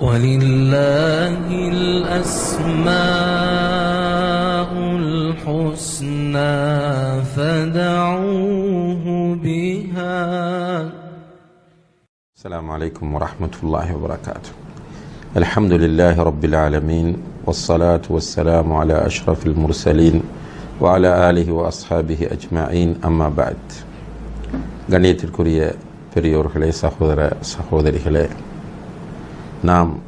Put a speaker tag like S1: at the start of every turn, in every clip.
S1: ولله الأسماء الحسنى فدعوه بها
S2: السلام عليكم ورحمة الله وبركاته الحمد لله رب العالمين والصلاة والسلام على أشرف المرسلين وعلى آله وأصحابه أجمعين أما بعد கண்ணியத்திற்குரிய பெரியோர்களே சகோதர சகோதரிகளே நாம்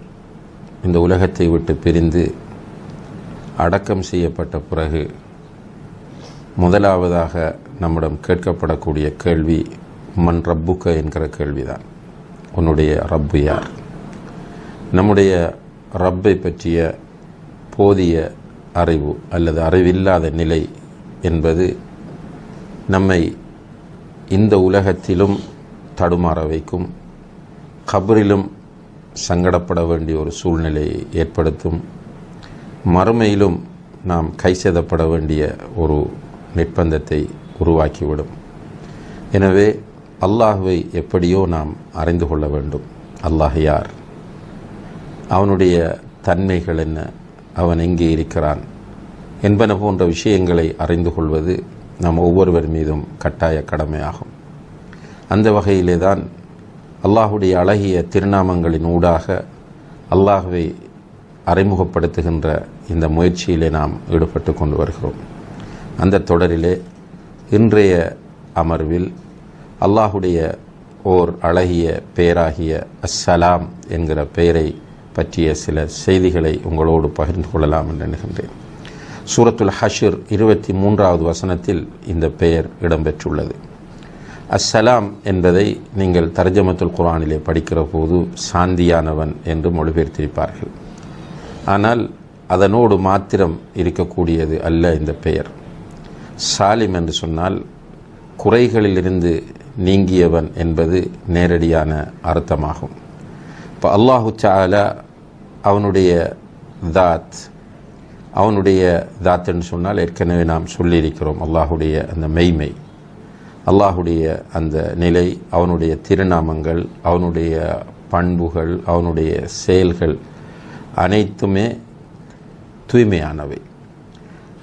S2: இந்த உலகத்தை விட்டு பிரிந்து அடக்கம் செய்யப்பட்ட பிறகு முதலாவதாக நம்மிடம் கேட்கப்படக்கூடிய கேள்வி மண் ரப்புக்க? என்கிற கேள்விதான். உன்னுடைய ரப்பு யார்? நம்முடைய ரப்பை பற்றிய போதிய அறிவு அல்லது அறிவில்லாத நிலை என்பது நம்மை இந்த உலகத்திலும் தடுமாற வைக்கும் கபரிலும் சங்கடப்பட வேண்டிய ஒரு சூழ்நிலையை ஏற்படுத்தும். மறுமையிலும் நாம் கைசெதப்பட வேண்டிய ஒரு நிர்பந்தத்தை உருவாக்கிவிடும். எனவே அல்லாஹுவை எப்படியோ நாம் அறிந்து கொள்ள வேண்டும். அல்லாஹ் யார்? அவனுடைய தன்மைகள் என்ன? அவன் எங்கே இருக்கிறான்? என்பன போன்ற விஷயங்களை அறிந்து கொள்வது நம் ஒவ்வொருவர் மீதும் கட்டாய கடமையாகும். அந்த வகையிலே தான் அல்லாஹுடைய அழகிய திருநாமங்களின் ஊடாக அல்லாஹுவை அறிமுகப்படுத்துகின்ற இந்த முயற்சியிலே நாம் ஈடுபட்டு கொண்டு வருகிறோம். அந்த தொடரிலே இன்றைய அமர்வில் அல்லாஹுடைய ஓர் அழகிய பெயராகிய அஸ்ஸலாம் என்கிற பெயரை பற்றிய சில செய்திகளை உங்களோடு பகிர்ந்து கொள்ளலாம் என்று எண்ணுகின்றேன் சூரத்துல் ஹஷிர் இருபத்தி மூன்றாவது வசனத்தில் இந்த பெயர் இடம்பெற்றுள்ளது. அஸ்ஸலாம் என்பதை நீங்கள் தர்ஜமத்துல் குரானிலே படிக்கிற போது சாந்தியானவன் என்று மொழிபெயர்த்திருப்பார்கள். ஆனால் அதனோடு மாத்திரம் இருக்கக்கூடியது அல்ல இந்த பெயர். சாலிம் என்று சொன்னால் குறைகளிலிருந்து நீங்கியவன் என்பது நேரடியான அர்த்தமாகும். இப்போ அல்லாஹு சாலா அவனுடைய தாத் அவனுடைய தாத்துன்னு சொன்னால் ஏற்கனவே நாம் சொல்லியிருக்கிறோம் அல்லாஹுடைய அந்த மெய்மை. அல்லாஹுடைய அந்த நிலை அவனுடைய திருநாமங்கள் அவனுடைய பண்புகள் அவனுடைய செயல்கள் அனைத்துமே தூய்மையானவை.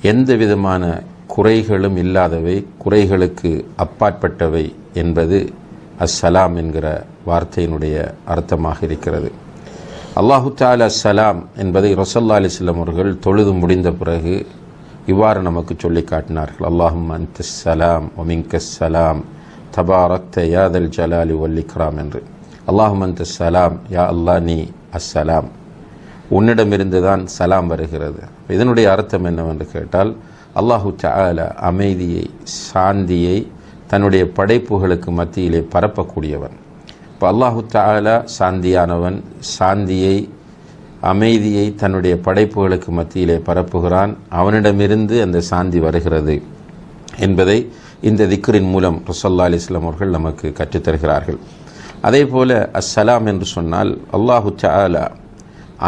S2: எந்த விதமான குறைகளும் இல்லாதவை குறைகளுக்கு அப்பாற்பட்டவை என்பது அஸ்ஸலாம் என்கிற வார்த்தையினுடைய அர்த்தமாக இருக்கிறது. அல்லாஹு தால் சலாம் என்பதை ரொசல்லா அலிஸ்லாம் அவர்கள் தொழுது முடிந்த பிறகு இவ்வாறு நமக்கு சொல்லி காட்டினார்கள். அல்லாஹும் அந்த சலாம் ஒமிங்க சலாம் தபாரத்த யாதல் ஜலாலி வல்லிக்ராம் என்று. அல்லாஹும் அந்த சலாம் யா அல்லா நீ அஸ்ஸலாம் உன்னிடமிருந்து தான் சலாம் வருகிறது. இதனுடைய அர்த்தம் என்னவென்று கேட்டால் அல்லாஹு தால அமைதியை சாந்தியை தன்னுடைய படைப்புகளுக்கு மத்தியிலே பரப்பக்கூடியவன். இப்போ அல்லாஹு தாலா சாந்தியானவன் சாந்தியை அமைதியை தன்னுடைய படைப்புகளுக்கு மத்தியிலே பரப்புகிறான். அவனிடமிருந்து அந்த சாந்தி வருகிறது என்பதை இந்த திக்கரின் மூலம் ரசல்லா அலிஸ்லாம் அவர்கள் நமக்கு கற்றுத்தருகிறார்கள். அதே போல அஸ்ஸலாம் என்று சொன்னால் அல்லாஹு சாலா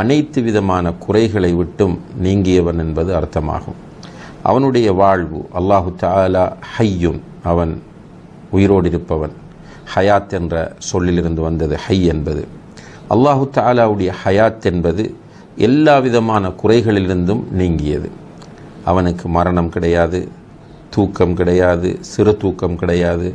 S2: அனைத்து விதமான குறைகளை விட்டும் நீங்கியவன் என்பது அர்த்தமாகும். அவனுடைய வாழ்வு அல்லாஹு தாலா ஹையும் அவன் உயிரோடு இருப்பவன். ஹயாத் என்ற சொல்லிலிருந்து வந்தது ஹை என்பது. அல்லாஹு தாலாவுடைய ஹயாத் என்பது எல்லா விதமான குறைகளிலிருந்தும் நீங்கியது. அவனுக்கு மரணம் கிடையாது தூக்கம் கிடையாது சிறு தூக்கம் கிடையாது.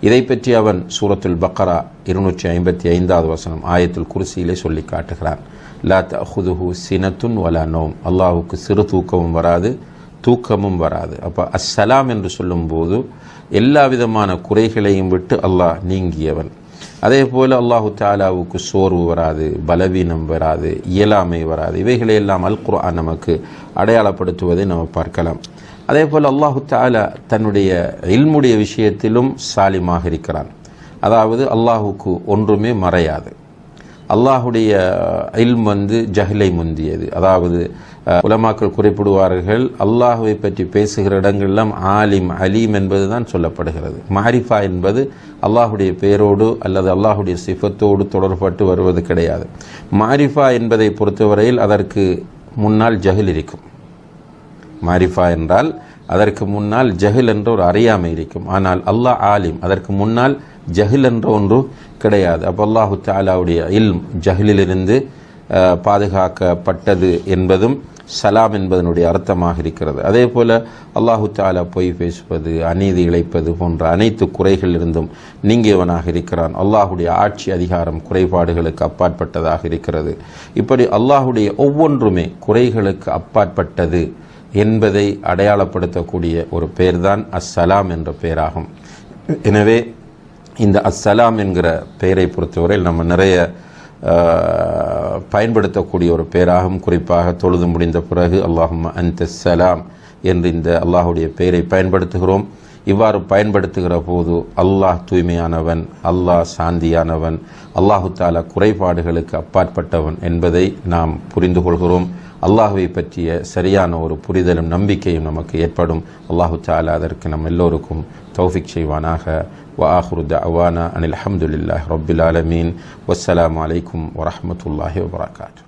S2: இதை பற்றி அவன் சூரத்துல் பக்கரா இருநூற்றி ஐம்பத்தி ஐந்தாவது வசனம் ஆயத்துல் குருசியிலே சொல்லி காட்டுகிறான். லா தஹுதுஹு சினத்துன் வலா நோம். அல்லாஹுக்கு சிறு தூக்கமும் வராது தூக்கமும் வராது. அப்போ அஸ்ஸலாம் என்று சொல்லும்போது எல்லா விதமான குறைகளையும் விட்டு அல்லாஹ் நீங்கியவன். அதே போல் அல்லாஹு தாலாவுக்கு சோர்வு வராது பலவீனம் வராது இயலாமை வராது. இவைகளையெல்லாம் அல் குர்ஆன் நமக்கு அடையாளப்படுத்துவதை நம்ம பார்க்கலாம். அதே போல் அல்லாஹு தாலா தன்னுடைய இல்முடைய விஷயத்திலும் சாலிமாக இருக்கிறான். அதாவது அல்லாஹுக்கு ஒன்றுமே மறையாது. அல்லாஹுடைய இல்ம் வந்து ஜஹிலை முந்தியது. அதாவது உலமாக்கள் குறிப்பிடுவார்கள் அல்லாஹுவை பற்றி பேசுகிற இடங்கள்லாம் ஆலிம் அலீம் என்பது தான் சொல்லப்படுகிறது. மாரிஃபா என்பது அல்லாஹுடைய பெயரோடு அல்லது அல்லாஹுடைய சிஃபத்தோடு தொடர்பட்டு வருவது கிடையாது. மாரிஃபா என்பதை பொறுத்தவரையில் அதற்கு முன்னால் ஜஹில் இருக்கும். மாரிஃபா என்றால் அதற்கு முன்னால் ஜஹில் என்ற ஒரு அறியாமை இருக்கும். ஆனால் அல்லாஹ் ஆலிம் அதற்கு முன்னால் ஜஹில் என்ற ஒன்று கிடையாது. அப்போ அல்லாஹு தாலாவுடைய இல்ம் ஜஹிலிலிருந்து பாதுகாக்கப்பட்டது என்பதும் சலாம் என்பதனுடைய அர்த்தமாக இருக்கிறது. அதே போல் அல்லாஹு தாலா பொய் பேசுவது அநீதி இழைப்பது போன்ற அனைத்து குறைகளிலிருந்தும் நீங்கியவனாக இருக்கிறான். அல்லாஹுடைய ஆட்சி அதிகாரம் குறைபாடுகளுக்கு அப்பாற்பட்டதாக இருக்கிறது. இப்படி அல்லாஹுடைய ஒவ்வொன்றுமே குறைகளுக்கு அப்பாற்பட்டது என்பதை அடையாளப்படுத்தக்கூடிய ஒரு பெயர்தான் அஸ்ஸலாம் என்ற பெயராகும் எனவே இந்த அஸ்ஸலாம் என்கிற பெயரை பொறுத்தவரையில் நம்ம நிறைய பயன்படுத்தக்கூடிய ஒரு பெயராகும். குறிப்பாக தொழுது முடிந்த பிறகு அல்லாஹும் அந்த சலாம் என்று இந்த அல்லாஹுடைய பெயரை பயன்படுத்துகிறோம். இவ்வாறு பயன்படுத்துகிற போது அல்லாஹ் தூய்மையானவன் அல்லாஹ் சாந்தியானவன் அல்லாஹு தாலா குறைபாடுகளுக்கு அப்பாற்பட்டவன் என்பதை நாம் புரிந்து கொள்கிறோம் அல்லாஹுவை பற்றிய சரியான ஒரு புரிதலும் நம்பிக்கையும் நமக்கு ஏற்படும் அல்லாஹு தாலா அதற்கு நம் எல்லோருக்கும் தௌஃபிக் செய்வானாக وآخر دعوانا أن الحمد لله رب العالمين والسلام عليكم ورحمة الله وبركاته